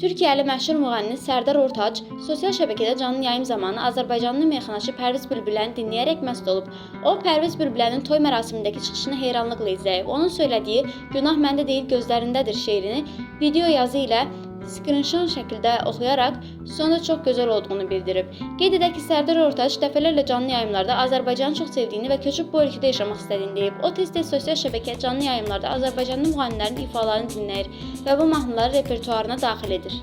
Türkiyəli məşhur müğənni Sərdar Ortac sosial şəbəkədə canlı yayım zamanı Azərbaycanlı meyxanaçı Pərviz Bülbüləni dinləyərək məst olub. O Pərviz Bülbülənin toy mərasimindəki çıxışını heyranlıqla izləyib. Onun söylədiyi "Günah məndə deyil, gözlərindədir" şeirini video yazı ilə skrinşot şəkildə oxuyaraq sonra çox gözəl olduğunu bildirib. Qeyd edək ki, Sərdar Ortac dəfələrlə canlı yayımlarda Azərbaycanı çox sevdiyini və köçüb bu ölkədə yaşamaq istədiyini deyib. O tez-tez sosial şəbəkə canlı yayımlarda Azərbaycanlı müğənnilərin ifalarını dinləyir və bu mahnıları repertuarına daxil edir.